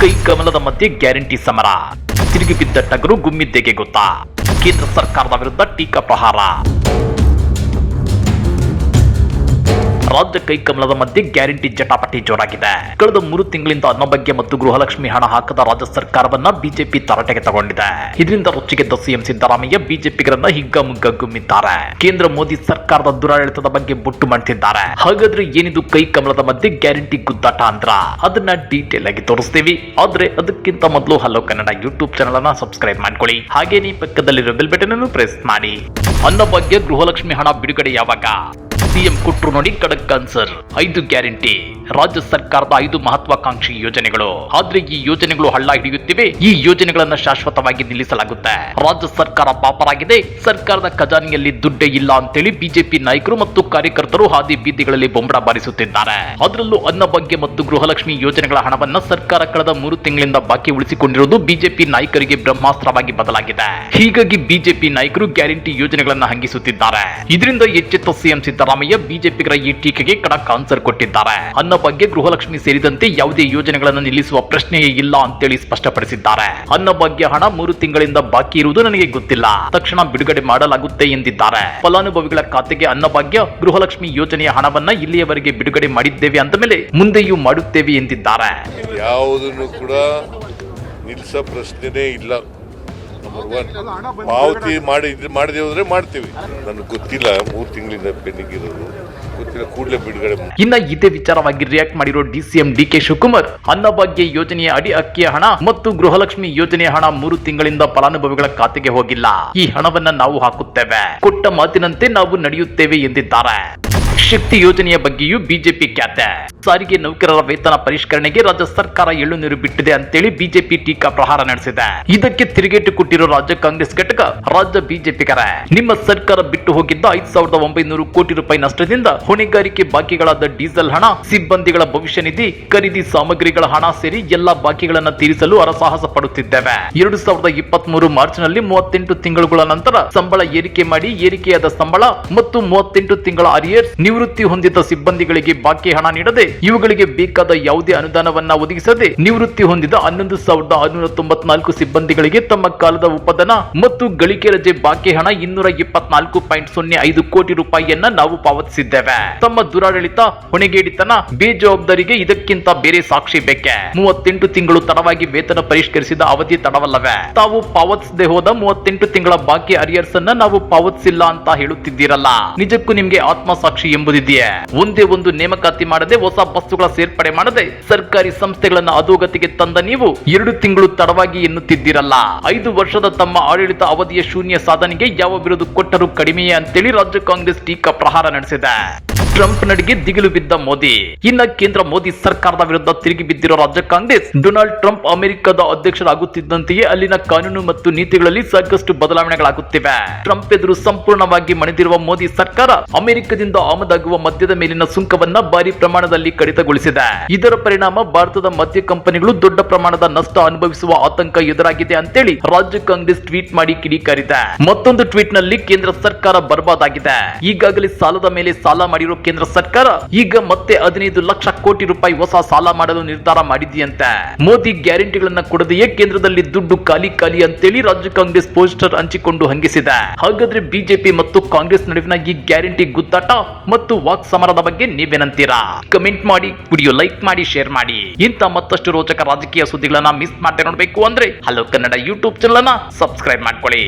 ಕೈ ಕಮಲದ ಮಧ್ಯೆ ಗ್ಯಾರಂಟಿ ಸಮರ. ತಿರುಗಿ ಬಿದ್ದ ಟಗರು ಗುಮ್ಮಿದ್ದೆಗೆ ಗೊತ್ತಾ. ಕೇಂದ್ರ ಸರ್ಕಾರದ ವಿರುದ್ಧ ಟೀಕಾ ಪ್ರಹಾರ. ರಾಜ್ಯ ಕೈಕಮಲದ ಮಧ್ಯೆ ಗ್ಯಾರಂಟಿ ಜಟಾಪಟಿ ಜೋರಾಗಿದೆ. ಕಳೆದ ಮೂರು ತಿಂಗಳಿಂದ ಅನ್ನಭಾಗ್ಯ ಮತ್ತು ಗೃಹಲಕ್ಷ್ಮಿ ಹಣ ಹಾಕದ ರಾಜ್ಯ ಸರ್ಕಾರವನ್ನ ಬಿಜೆಪಿ ತರಾಟೆಗೆ ತಗೊಂಡಿದೆ. ಇದರಿಂದ ರೊಚ್ಚಿಗೆದ್ದ ಸಿಎಂ ಸಿದ್ದರಾಮಯ್ಯ ಬಿಜೆಪಿಗರನ್ನ ಹಿಗ್ಗಮುಗ್ಗ ಗುಮ್ಮಿದ್ದಾರೆ. ಕೇಂದ್ರ ಮೋದಿ ಸರ್ಕಾರದ ದುರಾಡಳಿತದ ಬಗ್ಗೆ ಬೊಟ್ಟು ಮಾಡ್ತಿದ್ದಾರೆ ಹಾಗಾದ್ರೆ ಏನಿದು ಕೈ ಕಮಲದ ಮಧ್ಯೆ ಗ್ಯಾರಂಟಿ ಗುದ್ದಾಟ ಅಂದ್ರ? ಅದನ್ನ ಡೀಟೇಲ್ ಆಗಿ ತೋರಿಸ್ತೀವಿ. ಆದ್ರೆ ಅದಕ್ಕಿಂತ ಮೊದಲು ಹಲೋ ಕನ್ನಡ ಯೂಟ್ಯೂಬ್ ಚಾನಲ್ ಅನ್ನ ಸಬ್ಸ್ಕ್ರೈಬ್ ಮಾಡ್ಕೊಳ್ಳಿ. ಹಾಗೇನೇ ಪಕ್ಕದಲ್ಲಿರೋ ಬೆಲ್ ಬಟನ್ ಅನ್ನು ಪ್ರೆಸ್ ಮಾಡಿ. ಅನ್ನಭಾಗ್ಯ ಗೃಹಲಕ್ಷ್ಮಿ ಹಣ ಬಿಡುಗಡೆ ಯಾವಾಗ? ಸಿಎಂ ಕೊಟ್ರು ನೋಡಿ ಖಡಕ್ ಆನ್ಸರ್ ಐದು ಗ್ಯಾರಂಟಿ ರಾಜ್ಯ ಸರ್ಕಾರದ ಐದು ಮಹತ್ವಾಕಾಂಕ್ಷಿ ಯೋಜನೆಗಳು. ಆದ್ರೆ ಈ ಯೋಜನೆಗಳು ಹಳ್ಳ ಹಿಡಿಯುತ್ತಿವೆ. ಈ ಯೋಜನೆಗಳನ್ನ ಶಾಶ್ವತವಾಗಿ ನಿಲ್ಲಿಸಲಾಗುತ್ತೆ. ರಾಜ್ಯ ಸರ್ಕಾರ ಪಾಪರಾಗಿದೆ. ಸರ್ಕಾರದ ಖಜಾನೆಯಲ್ಲಿ ದುಡ್ಡೇ ಇಲ್ಲ ಅಂತೇಳಿ ಬಿಜೆಪಿ ನಾಯಕರು ಮತ್ತು ಕಾರ್ಯಕರ್ತರು ಹಾದಿ ಬೀದಿಗಳಲ್ಲಿ ಬೊಂಬಡ ಬಾರಿಸುತ್ತಿದ್ದಾರೆ. ಅದರಲ್ಲೂ ಅನ್ನಭಾಗ್ಯ ಮತ್ತು ಗೃಹಲಕ್ಷ್ಮಿ ಯೋಜನೆಗಳ ಹಣವನ್ನ ಸರ್ಕಾರ ಕಳೆದ ಮೂರು ತಿಂಗಳಿಂದ ಬಾಕಿ ಉಳಿಸಿಕೊಂಡಿರುವುದು ಬಿಜೆಪಿ ನಾಯಕರಿಗೆ ಬ್ರಹ್ಮಾಸ್ತ್ರವಾಗಿ ಬದಲಾಗಿದೆ. ಹೀಗಾಗಿ ಬಿಜೆಪಿ ನಾಯಕರು ಗ್ಯಾರಂಟಿ ಯೋಜನೆಗಳನ್ನ ಹಂಗಿಸುತ್ತಿದ್ದಾರೆ. ಇದರಿಂದ ಎಚ್ಚೆತ್ತ ಸಿಎಂ ಸಿದ್ದರಾಮಯ್ಯ ಬಿಜೆಪಿಗರ ಈ ಟೀಕೆಗೆ ಕಡಕ್ ಆನ್ಸರ್ ಕೊಟ್ಟಿದ್ದಾರೆ. ಅನ್ನಭಾಗ್ಯ ಗೃಹಲಕ್ಷ್ಮಿ ಸೇರಿದಂತೆ ಯಾವುದೇ ಯೋಜನೆಗಳನ್ನು ನಿಲ್ಲಿಸುವ ಪ್ರಶ್ನೆಯೇ ಇಲ್ಲ ಅಂತೇಳಿ ಸ್ಪಷ್ಟಪಡಿಸಿದ್ದಾರೆ. ಅನ್ನಭಾಗ್ಯ ಹಣ ಮೂರು ತಿಂಗಳಿಂದ ಬಾಕಿ ಇರುವುದು ನನಗೆ ಗೊತ್ತಿಲ್ಲ. ತಕ್ಷಣ ಬಿಡುಗಡೆ ಮಾಡಲಾಗುತ್ತೆ ಎಂದಿದ್ದಾರೆ. ಫಲಾನುಭವಿಗಳ ಖಾತೆಗೆ ಅನ್ನಭಾಗ್ಯ ಗೃಹಲಕ್ಷ್ಮಿ ಯೋಜನೆಯ ಹಣವನ್ನ ಇಲ್ಲಿಯವರೆಗೆ ಬಿಡುಗಡೆ ಮಾಡಿದ್ದೇವೆ ಅಂದ ಮೇಲೆ ಮುಂದೆಯೂ ಮಾಡುತ್ತೇವೆ ಎಂದಿದ್ದಾರೆ. ಯಾವುದನ್ನು ಕೂಡ ನಿಲ್ಲಿಸೋ ಪ್ರಶ್ನೆನೇ ಇಲ್ಲ. ನಂಬರ್ ಒನ್ ಪಾವತಿ ಮಾಡಿ ಮಾಡಿದೆವು ಅಂದ್ರೆ ಮಾಡ್ತೀವಿ. ನನಗೆ ಗೊತ್ತಿಲ್ಲ ಮೂರು ತಿಂಗಳಿಂದ ಪೆಂಡಿಂಗ್ ಇರೋದು. ಗೊತ್ತಿಲ್ಲ ಕೂಡಲೇ ಬಿಡುಗಡೆ ಇನ್ನ ಇದೇ ವಿಚಾರವಾಗಿ ರಿಯಾಕ್ಟ್ ಮಾಡಿರೋ DCM D K Shivakumar Annabhagya ಯೋಜನೆಯ ಅಡಿ ಅಕ್ಕಿಯ ಹಣ ಮತ್ತು ಗೃಹಲಕ್ಷ್ಮಿ ಯೋಜನೆಯ ಹಣ ಮೂರು ತಿಂಗಳಿಂದ ಫಲಾನುಭವಿಗಳ ಖಾತೆಗೆ ಹೋಗಿಲ್ಲ. ಈ ಹಣವನ್ನ ನಾವು ಹಾಕುತ್ತೇವೆ. ಕೊಟ್ಟ ಮಾತಿನಂತೆ ನಾವು ನಡೆಯುತ್ತೇವೆ ಎಂದಿದ್ದಾರೆ. ಶಕ್ತಿ ಯೋಜನೆಯ ಬಗ್ಗೆಯೂ ಬಿಜೆಪಿ ಖ್ಯಾತೆ. ಸಾರಿಗೆ ನೌಕರರ ವೇತನ ಪರಿಷ್ಕರಣೆಗೆ ರಾಜ್ಯ ಸರ್ಕಾರ ಎಳ್ಳುನೀರು ಬಿಟ್ಟಿದೆ ಅಂತೇಳಿ ಬಿಜೆಪಿ ಟೀಕಾ ಪ್ರಹಾರ ನಡೆಸಿದೆ. ಇದಕ್ಕೆ ತಿರುಗೇಟು ಕೊಟ್ಟಿರೋ ರಾಜ್ಯ ಕಾಂಗ್ರೆಸ್ ಘಟಕ ರಾಜ್ಯ ಬಿಜೆಪಿಗರೇ ನಿಮ್ಮ ಸರ್ಕಾರ ಬಿಟ್ಟು ಹೋಗಿದ್ದ ಐದ್ ಸಾವಿರದ ಒಂಬೈನೂರು ಕೋಟಿ ರೂಪಾಯಿ ನಷ್ಟದಿಂದ ಹೊಣೆಗಾರಿಕೆ ಬಾಕಿಗಳಾದ ಡೀಸೆಲ್ ಹಣ, ಸಿಬ್ಬಂದಿಗಳ ಭವಿಷ್ಯ ನಿಧಿ, ಖರೀದಿ ಸಾಮಗ್ರಿಗಳ ಹಣ ಸೇರಿ ಎಲ್ಲಾ ಬಾಕಿಗಳನ್ನ ತೀರಿಸಲು ಹರಸಾಹಸ ಪಡುತ್ತಿದ್ದೇವೆ. ಎರಡು ಸಾವಿರದ ಇಪ್ಪತ್ತ್ ಮೂರು ಮಾರ್ಚ್ನಲ್ಲಿ ಮೂವತ್ತೆಂಟು ತಿಂಗಳುಗಳ ನಂತರ ಸಂಬಳ ಏರಿಕೆ ಮಾಡಿ ಏರಿಕೆಯಾದ ಸಂಬಳ ಮತ್ತು ಮೂವತ್ತೆಂಟು ತಿಂಗಳ ಅರಿಯರ್ಸ್ ನಿವೃತ್ತಿ ಹೊಂದಿದ ಸಿಬ್ಬಂದಿಗಳಿಗೆ ಬಾಕಿ ಹಣ ನೀಡದೆ ಇವುಗಳಿಗೆ ಬೇಕಾದ ಯಾವುದೇ ಅನುದಾನವನ್ನ ಒದಗಿಸದೆ ನಿವೃತ್ತಿ ಹೊಂದಿದ ಹನ್ನೊಂದು ಸಾವಿರದ ಆರುನೂರ ತೊಂಬತ್ನಾಲ್ಕು ಸಿಬ್ಬಂದಿಗಳಿಗೆ ತಮ್ಮ ಕಾಲದ ಉಪಧನ ಮತ್ತು ಗಳಿಕೆ ರಜೆ ಬಾಕಿ ಹಣ ಇನ್ನೂರ ಇಪ್ಪತ್ನಾಲ್ಕು ಪಾಯಿಂಟ್ ಸೊನ್ನೆ ಐದು ಕೋಟಿ ರೂಪಾಯಿಯನ್ನ ನಾವು ಪಾವತಿಸಿದ್ದೇವೆ. ತಮ್ಮ ದುರಾಡಳಿತ, ಹೊಣೆಗೇಡಿತನ, ಬೇಜವಾಬ್ದಾರಿಗೆ ಇದಕ್ಕಿಂತ ಬೇರೆ ಸಾಕ್ಷಿ ಬೇಕೆ? ಮೂವತ್ತೆಂಟು ತಿಂಗಳು ತಡವಾಗಿ ವೇತನ ಪರಿಷ್ಕರಿಸಿದ ಅವಧಿ ತಡವಲ್ಲವೇ? ತಾವು ಪಾವತಿಸದೆ ಹೋದ ಮೂವತ್ತೆಂಟು ತಿಂಗಳ ಬಾಕಿ ಅರಿಯರ್ಸ್ ಅನ್ನ ನಾವು ಪಾವತಿಸಿಲ್ಲ ಅಂತ ಹೇಳುತ್ತಿದ್ದೀರಲ್ಲ. ನಿಜಕ್ಕೂ ನಿಮ್ಗೆ ಆತ್ಮಸಾಕ್ಷಿ ಎಂಬುದಿದೆಯೇ? ಒಂದೇ ಒಂದು ನೇಮಕಾತಿ ಮಾಡದೆ ಹೊಸ ಬಸ್ಸುಗಳ ಸೇರ್ಪಡೆ ಮಾಡದೆ ಸರ್ಕಾರಿ ಸಂಸ್ಥೆಗಳನ್ನು ಅಧೋಗತಿಗೆ ತಂದ ನೀವು ಎರಡು ತಿಂಗಳು ತಡವಾಗಿ ಎನ್ನುತ್ತಿದ್ದೀರಲ್ಲ. ಐದು ವರ್ಷದ ತಮ್ಮ ಆಡಳಿತ ಅವಧಿಯ ಶೂನ್ಯ ಸಾಧನೆಗೆ ಯಾವ ವಿರೋಧ ಕೊಟ್ಟರೂ ಕಡಿಮೆಯೇ ಅಂತೇಳಿ ರಾಜ್ಯ ಕಾಂಗ್ರೆಸ್ ಟೀಕಾ ಪ್ರಹಾರ ನಡೆಸಿದೆ. ಟ್ರಂಪ್ ನಡಿಗೆ ದಿಗಿಲು ಬಿದ್ದ ಮೋದಿ. ಇನ್ನ ಕೇಂದ್ರ ಮೋದಿ ಸರ್ಕಾರದ ವಿರುದ್ಧ ತಿರುಗಿ ಬಿದ್ದಿರೋ ರಾಜ್ಯ ಕಾಂಗ್ರೆಸ್. ಡೊನಾಲ್ಡ್ ಟ್ರಂಪ್ ಅಮೆರಿಕದ ಅಧ್ಯಕ್ಷರಾಗುತ್ತಿದ್ದಂತೆಯೇ ಅಲ್ಲಿನ ಕಾನೂನು ಮತ್ತು ನೀತಿಗಳಲ್ಲಿ ಸಾಕಷ್ಟು ಬದಲಾವಣೆಗಳಾಗುತ್ತಿವೆ. ಟ್ರಂಪ್ ಎದುರು ಸಂಪೂರ್ಣವಾಗಿ ಮಣಿದಿರುವ ಮೋದಿ ಸರ್ಕಾರ ಅಮೆರಿಕದಿಂದ ಆಮದಾಗುವ ಮದ್ಯದ ಮೇಲಿನ ಸುಂಕವನ್ನ ಭಾರಿ ಪ್ರಮಾಣದಲ್ಲಿ ಕಡಿತಗೊಳಿಸಿದೆ. ಇದರ ಪರಿಣಾಮ ಭಾರತದ ಮದ್ಯ ಕಂಪನಿಗಳು ದೊಡ್ಡ ಪ್ರಮಾಣದ ನಷ್ಟ ಅನುಭವಿಸುವ ಆತಂಕ ಎದುರಾಗಿದೆ ಅಂತೇಳಿ ರಾಜ್ಯ ಕಾಂಗ್ರೆಸ್ ಟ್ವೀಟ್ ಮಾಡಿ ಕಿಡಿಕಾರಿದೆ ಮತ್ತೊಂದು ಟ್ವೀಟ್ನಲ್ಲಿ ಕೇಂದ್ರ ಸರ್ಕಾರ ಬರ್ಬಾದಾಗಿದೆ. ಈಗಾಗಲೇ ಸಾಲದ ಮೇಲೆ ಸಾಲ ಮಾಡಿರೋ ಕೇಂದ್ರ ಸರ್ಕಾರ, ಈಗ ಮತ್ತೆ ಹದಿನೈದು ಲಕ್ಷ ಕೋಟಿ ರೂಪಾಯಿ ಹೊಸ ಸಾಲ ಮಾಡಲು ನಿರ್ಧಾರ ಮಾಡಿದೆಯಂತೆ. ಮೋದಿ ಗ್ಯಾರಂಟಿಗಳನ್ನ ಕೊಡದೆಯೇ ಕೇಂದ್ರದಲ್ಲಿ ದುಡ್ಡು ಖಾಲಿ ಖಾಲಿ ಅಂತೇಳಿ ರಾಜ್ಯ ಕಾಂಗ್ರೆಸ್ ಪೋಸ್ಟರ್ ಹಂಚಿಕೊಂಡು ಹಂಗಿಸಿದೆ. ಹಾಗಾದ್ರೆ ಬಿಜೆಪಿ ಮತ್ತು ಕಾಂಗ್ರೆಸ್ ನಡುವಿನ ಈ ಗ್ಯಾರಂಟಿ ಗುದ್ದಾಟ ಮತ್ತು ವಾಕ್ ಸಮರದ ಬಗ್ಗೆ ನೀವೇನಂತೀರಾ? ಕಮೆಂಟ್ ಮಾಡಿ, ವಿಡಿಯೋ ಲೈಕ್ ಮಾಡಿ, ಶೇರ್ ಮಾಡಿ. ಇಂತ ಮತ್ತಷ್ಟು ರೋಚಕ ರಾಜಕೀಯ ಸುದ್ದಿಗಳನ್ನ ಮಿಸ್ ಮಾಡದೆ ನೋಡ್ಬೇಕು ಅಂದ್ರೆ, ಹಲೋ ಕನ್ನಡ ಯೂಟ್ಯೂಬ್ ಚಾನಲ್ ಅನ್ನ ಸಬ್ಸ್ಕ್ರೈಬ್ ಮಾಡ್ಕೊಳ್ಳಿ.